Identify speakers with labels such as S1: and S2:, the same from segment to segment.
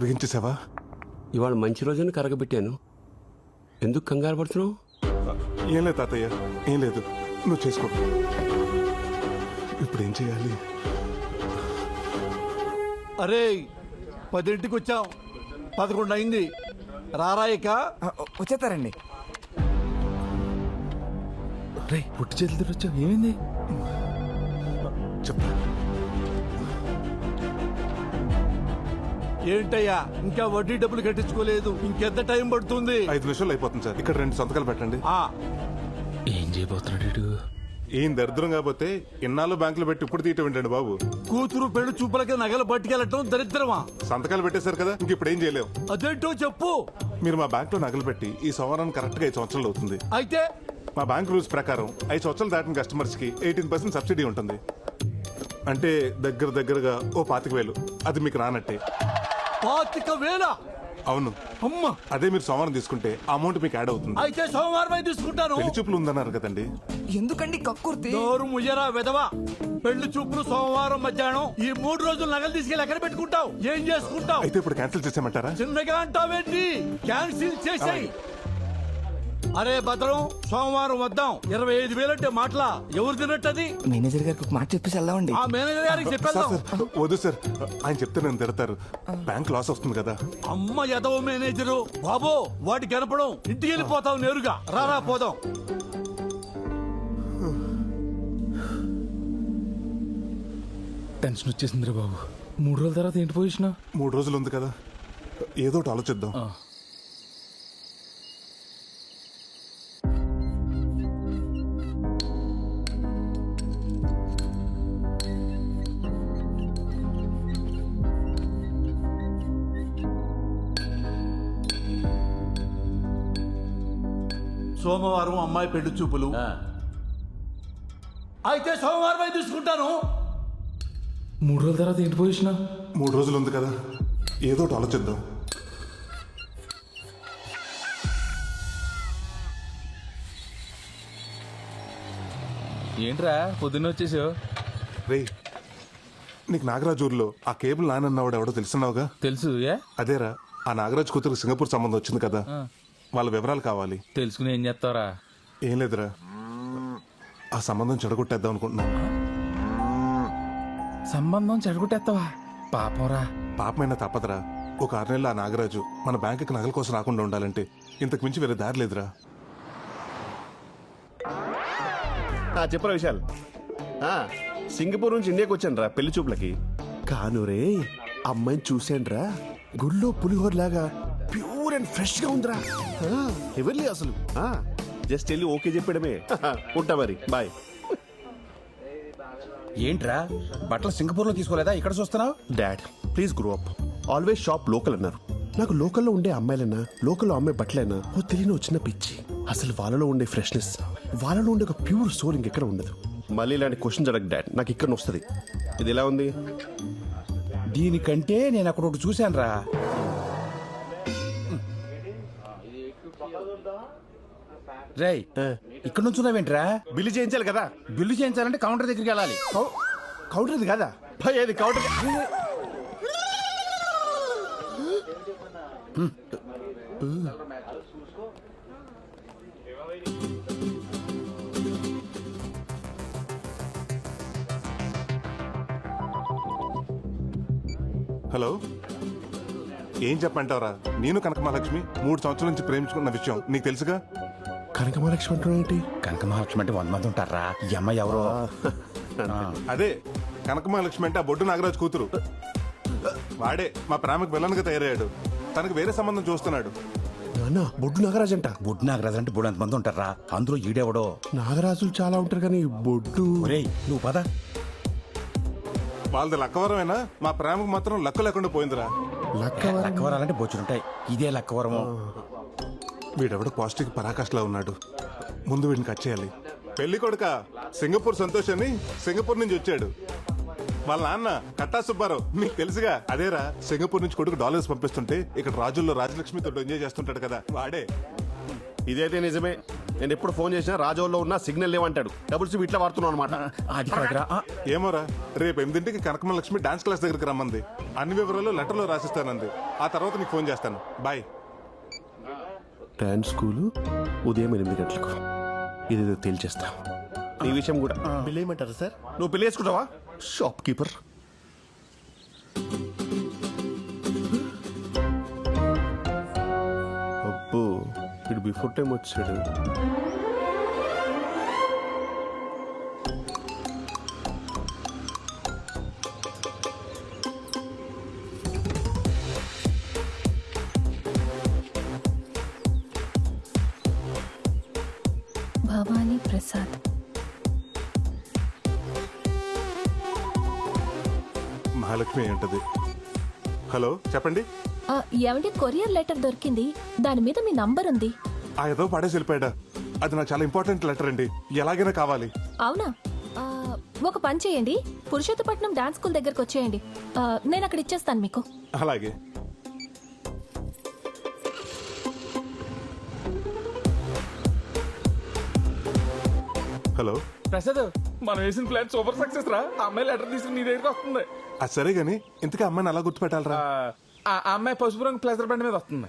S1: కరిగించేసావా
S2: ఇవాళ మంచి రోజున కరగబెట్టాను. ఎందుకు కంగారు పడుతున్నావు?
S1: ఏం లేదు తాతయ్య ఏం లేదు. నువ్వు చేసుకో. ఇప్పుడు ఏం చేయాలి?
S3: అరే పదింటికి వచ్చాం. పదకొండు అయింది. రారాయిక
S4: వచ్చేస్తారండి.
S5: రే పుట్టి చేతులు వచ్చావు. ఏమైంది?
S3: ఏంటయ్యా ఇంకా వడ్డీ డబ్బులు కట్టించుకోలేదు ఇంకెంత టైం పడుతుంది?
S1: ఐదు నిమిషాలు అయిపోతుంది సార్. ఇక్కడ రెండు సంతకాలు పెట్టండి.
S3: ఆ.
S5: ఏం చేయబోతున్నాడు?
S1: ఏం దరిద్రం కాకపోతే ఇన్నాళ్ళు బ్యాంకులో పెట్టి ఇప్పుడు తీయటం ఏంటండి బాబు?
S3: కూతురు పెళ్ళి చూపులకి నగలు పట్టుకెళ్ళటం దరిద్రమా?
S1: సంతకాలు పెట్టేశారు కదా ఇంక ఇప్పుడు ఏం చేయలేం.
S3: అదేంటో చెప్పు.
S1: మీరు మా బ్యాంక్లో నగలు పెట్టి ఈ సంవరణ కరెక్ట్గా ఐదు సంవత్సరాలు అవుతుంది.
S3: అయితే?
S1: మా బ్యాంక్ రూల్స్ ప్రకారం ఐదు సంవత్సరాలు దాటిన కస్టమర్స్కి ఎయిటీన్ పర్సెంట్ సబ్సిడీ ఉంటుంది. అంటే దగ్గర దగ్గరగా ఓ పాతిక వేలు. అది మీకు రానట్టే.
S3: పాతిక వేల
S1: అవును.
S3: అమ్మ.
S1: అదే మీరు సోమవారం తీసుకుంటే ఆ అమౌంట్ మీకు యాడ్ అవుతుంది.
S3: అయితే సోమవారం తీసుకుంటాను.
S1: పెళ్ళి చూపులు ఉందన్నారు కదండి.
S4: ఎందుకండి కక్కుర్తి?
S3: నోరు ముయ్యరా విధవా. పెళ్ళి చూపులు సోమవారం మధ్యాహ్నం. ఈ మూడు రోజులు నగలు తీసుకెళ్ళి ఎక్కడ పెట్టుకుంటావు? ఏం చేసుకుంటావు?
S1: అయితే ఇప్పుడు క్యాన్సిల్ చేసామంటారా
S3: చిన్నగా అంటావేంటి? క్యాన్సిల్ చేసేయ్. అరే భద్రం సోమవారం వద్దాం. ఇరవై ఐదు వేలంటే మాటలా. ఎవరు తినట్టది
S4: మేనేజర్ గారికి ఒక మాట చెప్పేసి వెళ్దామండి.
S3: ఆ మేనేజర్ గారికి చెప్పేద్దాం.
S1: సార్ వద్దు సార్. ఆయన చెప్తే నేను తిడతారు. బ్యాంక్ లాస్ వస్తుంది కదా.
S3: అమ్మ ఎదవ మేనేజరు. బాబో వాటి కనపడం. ఇంటికి వెళ్ళిపోతావు నేరుగా. రారా పోదాం.
S5: టెన్షన్ వచ్చేసిందిరా బాబు. మూడు రోజుల తర్వాత ఏంటి పొజిషన్
S1: మూడు రోజులు ఉంది కదా. ఏదో ఒకటి ఆలోచిద్దాం.
S3: సోమవారం అమ్మాయి పెళ్ళి చూపులు. అయితే సోమవారం తీసుకుంటాను?
S5: మూడు రోజుల తర్వాత ఏంటి పొజిషన్
S1: మూడు రోజులు ఉంది కదా. ఏదో ఒకటి ఆలోచిద్దాం.
S5: ఏంట్రా పొద్దున్న వచ్చేసావు?
S1: రే నీకు నాగరాజ్ ఊర్లో ఆ కేబుల్ నానన్నవాడు ఎవడో తెలుసున్నావుగా?
S5: తెలుసు ఏ?
S1: అదేరా ఆ నాగరాజ్ కూతురు సింగపూర్ సంబంధం వచ్చింది కదా. వాళ్ళ వివరాలు కావాలి.
S5: తెలుసుకుని ఏం చేస్తావరా?
S1: ఏం లేదురా. ఆ సంబంధం చెడగొట్టేద్దాం అనుకుంటున్నాను
S5: సంబంధం చెడగొట్టేస్తావా? పాపంరా.
S1: పాపమైనా తప్పదురా. ఒక ఆరు నెలలు ఆ నాగరాజు మన బ్యాంకుకి నగల కోసం రాకుండా ఉండాలంటే ఇంతకు మించి వేరే దారి లేదురా.
S6: ఆ, చెప్పరా విశాల్. ఆ, సింగపూర్ నుంచి ఇండియాకి వచ్చాను రా పెళ్ళి చూపులకి. కాను రే అమ్మాయిని చూశాను రా గుళ్ళో పులిహోర లాగా ప్యూర్ అండ్ ఫ్రెష్గా ఉందిరా ఎవరి అసలు? జస్ట్ వెళ్ళి ఓకే చెప్పడమే. ఉంటా మరి బాయ్.
S7: ఏంట్రా? బట్టలు సింగపూర్లో తీసుకోలేదా? ఇక్కడ చూస్తున్నావు?
S6: Dad please grow up always shop local అన్నారు. నాకు లోకల్లో ఉండే అమ్మాయిలన్నా లోకల్లో అమ్మాయి బట్టలైనా ఓ తెలియని వచ్చిన పిచ్చి. అసలు వాళ్ళలో ఉండే ఫ్రెష్నెస్ వాళ్ళలో ఉండే ఒక ప్యూర్ సోల్ ఇంకెక్కడ ఉండదు. మళ్ళీ ఇలాంటి క్వశ్చన్స్ అడగ డాడ్ నాకు ఇక్కడ వస్తుంది. ఇది ఎలా ఉంది?
S7: దీనికంటే నేను అక్కడ ఒకటి చూశానురా. రేయ్ ఇక్కడ నుంచి ఉన్నావేంట్రా
S6: బిల్లు చేయించాలి కదా.
S7: బిల్లు చేయించాలంటే కౌంటర్ దగ్గరికి వెళ్ళాలి.
S6: కౌంటర్ ఇది కదా? అది కౌంటర్?
S1: హలో. ఏం చెప్పంటావరా నేను కనక మహాలక్ష్మి మూడు సంవత్సరాల నుంచి ప్రేమించుకున్న విషయం నీకు తెలుసుగా?
S6: కనక మహాలక్ష్మి ఏంటి?
S7: కనక మహాలక్ష్మి అంటే వంద మంది ఉంటారా? ఈ అమ్మాయి ఎవరో?
S1: అదే కనక మహాలక్ష్మి అంటే ఆ బొడ్డు నాగరాజు కూతురు. వాడే మా ప్రేమకు విలన్గా తయారయ్యాడు. తనకు వేరే సంబంధం చూస్తున్నాడు.
S6: నాన్న బొడ్డు నాగరాజు అంట.
S7: బుడ్ నాగరాజు అంటే బుడ్ మంది ఉంటారా? అందులో ఈడెవడో?
S6: నాగరాజులు చాలా ఉంటారు కానీ బొడ్డు
S7: ఒరేయ్ నువ్వు పద.
S1: వాళ్ళది లక్కవరమేనా? మా ప్రేమకు మాత్రం లక్క లేకుండా పోయిందిరా.
S6: లక్కవరం
S7: లక్కవరాలంటే బొచ్చులుంటాయి. ఇదే లక్కవరము.
S1: వీడెవడో పాజిటివ్ పరాకాష్లా ఉన్నాడు. ముందు వీడిని కట్ చేయాలి. పెళ్ళి కొడుక సింగపూర్ సంతోష్ అని సింగపూర్ నుంచి వచ్చాడు. వాళ్ళ నాన్న కట్టా సుబ్బారావు నీకు తెలుసుగా? అదేరా సింగపూర్ నుంచి కొడుకు డాలర్స్ పంపిస్తుంటే ఇక్కడ రాజుల్లో రాజలక్ష్మితో ఎంజాయ్ చేస్తుంటాడు కదా వాడే.
S6: ఇదైతే నిజమే. నేను ఎప్పుడు ఫోన్ చేసినా రాజోల్లో ఉన్న సిగ్నల్ లేవంటాడు. డబుల్ సిమ్ ఇట్లా వాడుతున్నాను అనమాట
S7: అది కాదురా ఆ,
S1: ఏమోరా రేపు ఎనిమిదింటికి కనకమ్మ లక్ష్మి డాన్స్ క్లాస్ దగ్గరికి రమ్మంది. అన్ని వివరాలు లెటర్లో రాసిస్తానంది. ఆ తర్వాత నీకు ఫోన్ చేస్తాను. బాయ్
S6: డాన్స్ స్కూలు ఉదయం ఎనిమిది గంటలకు. ఇదేదో తేల్చేస్తా. ఈ విషయం కూడా.
S8: బిల్ ఏమంటారు సార్?
S6: నువ్వు పెళ్ళి చేసుకుంటావా షాప్ కీపర్ అబ్బో ఇటు బిఫోర్ టైం వచ్చాడు.
S1: మహాలక్ష్మి ఏంటది? హలో చెప్పండి.
S9: ఆ, ఏమండి కొరియర్ లెటర్ దొరికింది. దాని మీద మీ నంబర్ ఉంది.
S1: ఆ ఏదో పడేసి వెళ్ళిపోయాడా? అది నాకు చాలా ఇంపార్టెంట్ లెటర్ అండి. ఎలాగైనా కావాలి.
S9: అవునా? ఆ, ఒక పని చేయండి. పురుషోత్తపట్నం డాన్స్ స్కూల్ దగ్గరకు వచ్చేయండి. ఆ, నేను అక్కడ ఇచ్చేస్తాను మీకు.
S1: అలాగే. హలో.
S5: ప్రసాద్ మనం వేసిన ప్లాన్ సూపర్ సక్సెస్ రా. ఆ అమ్మాయి లెటర్ తీసుకుని నీ దగ్గరికి వస్తుంది.
S1: అది సరే గాని ఇంతకీ అమ్మాయిని అలా గుర్తుపెట్టాలరా.
S5: ఆ, ఆ అమ్మాయి పసుపు రంగు ప్లేసర్ బండి మీద వస్తుంది.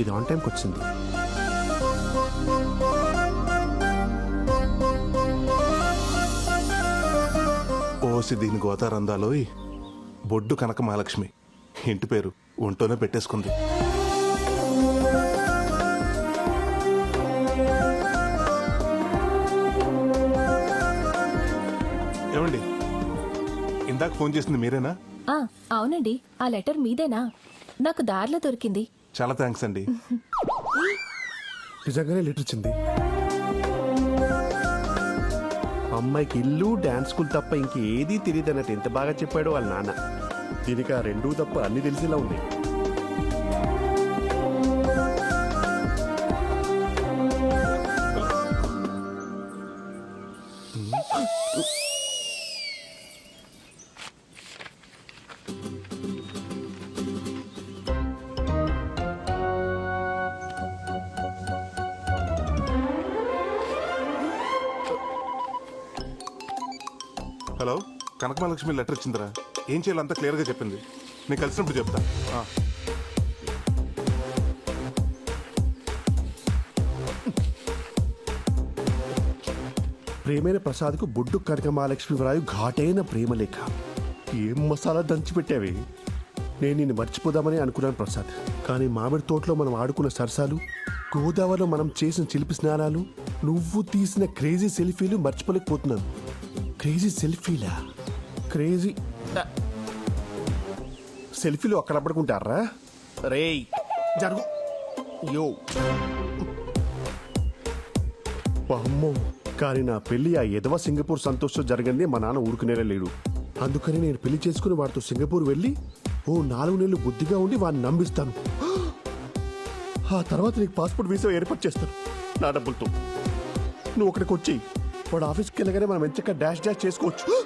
S6: ఇది ఆన్ టైంకి వచ్చింది
S1: ఓసి దీని గోతారందాలోయ్ బొడ్డు కనక మహాలక్ష్మి. ఇంటి పేరు ఒంటోనే పెట్టేసుకుంది. ఏమండి? ఇందాక ఫోన్ చేసింది మీరేనా?
S9: ఆ, అవునండి. ఆ లెటర్ మీదేనా? నాకు దారిలో దొరికింది.
S1: చాలా థ్యాంక్స్ అండి.
S6: నిజంగానే లెటర్ వచ్చింది అమ్మాయికి ఇల్లు డాన్స్ స్కూల్ తప్ప ఇంకేదీ తెలియదు అన్నట్టు ఎంత బాగా చెప్పాడో వాళ్ళ నాన్న. దీనికి ఆ రెండూ తప్ప అన్ని తెలిసేలా ఉన్నాయి.
S1: హలో? కనకమహాలక్ష్మి లెటర్ ఇచ్చిందిరా. ఏం చేయాలో అంతా క్లియర్గా చెప్పింది. నేను కలిసినప్పుడు చెప్తా. ఆ.
S6: ప్రేమైన ప్రసాద్కు బొడ్డు కనక మహాలక్ష్మి వ్రాయు ఘాటైన ప్రేమలేఖ ఏం మసాలా దంచి పెట్టావి? నేను నిన్ను మర్చిపోదామని అనుకున్నాను ప్రసాద్. కానీ మామిడి తోటలో మనం ఆడుకున్న సరసాలు గోదావరిలో మనం చేసిన చిలిపి స్నానాలు నువ్వు తీసిన క్రేజీ సెల్ఫీలు మర్చిపోలేకపోతున్నాను. క్రేజీ సెల్ఫీలా? క్రేజీ సెల్ఫీలు అక్కడ పడుకుంటారా? రేయ్ జరుగు. యో. అమ్మో కానీ నా పెళ్ళి ఆ ఎదవ సింగపూర్ సంతోషం జరగంది మా నాన్న ఊరుకునేలా లేడు అందుకని నేను పెళ్ళి చేసుకుని వాడితో సింగపూర్ వెళ్ళి ఓ నాలుగు నెలలు బుద్ధిగా ఉండి వాడిని నమ్మిస్తాను ఆ తర్వాత నీకు పాస్పోర్ట్ వీసా ఏర్పాటు చేస్తాను. నా డబ్బులతో. నువ్వు అక్కడికి వచ్చి వాడు ఆఫీస్కి వెళ్ళగానే మనం ఎంచక్క డాష్ డాష్ చేసుకోవచ్చు.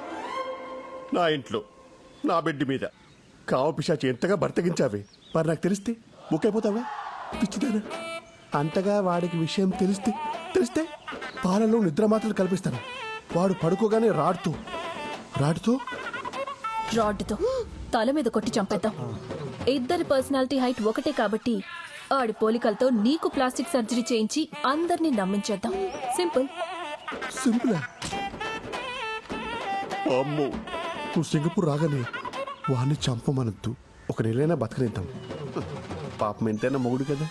S6: నా ఇంట్లో నా బెడ్ మీద కావు పిశాచి ఎంతగా బర్తగించావే. మరి నాకు తెలిస్తే బుక్ పిచ్చిదానా? అంతగా వాడికి విషయం తెలిస్తే తెలిస్తే పాలలో నిద్ర మాత్రలు కల్పిస్తాను. వాడు పడుకోగానే రాడుతూ రాడుతూ?
S9: రాడ్తో తల మీద కొట్టి చంపేద్దాం. ఇద్దరి పర్సనాలిటీ హైట్ ఒకటే కాబట్టి ఆడి పోలికలతో నీకు ప్లాస్టిక్ సర్జరీ చేయించి అందరినీ నమ్మించేద్దాం. సింపుల్.
S6: సింపుల్ అమ్మో. నువ్వు సింగపూర్ రాగానే వాడిని చంపమనొద్దు. ఒక నెలైనా బతకనిద్దాం. పాపం ఎంతైనా మొగుడు కదా.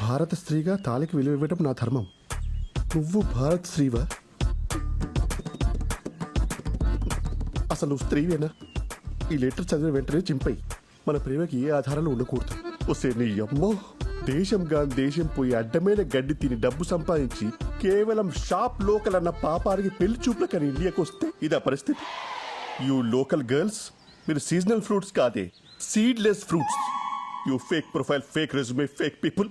S6: భారత స్త్రీగా తాలికి విలువ ఇవ్వటం నా ధర్మం. నువ్వు భారత స్త్రీవా? అసలు నువ్వు స్త్రీవేనా? ఈ లెటర్ చదివిన వెంటనే చింపై మన ప్రేమకి ఏ ఆధారాలు ఉండకూడదు. వస్తే నీ అమ్మో. దేశంగా దేశం పోయి అడ్డమైన గడ్డి తిని డబ్బు సంపాదించి కేవలం షాప్ లోకల్ అన్న పాపానికి పెళ్ళి చూపులకని ఇండియాకి వస్తే ఇదా పరిస్థితి. యూ లోకల్ గర్ల్స్ మీరు సీజనల్ ఫ్రూట్స్ కాదే seedless fruits. You fake profile fake resume fake people.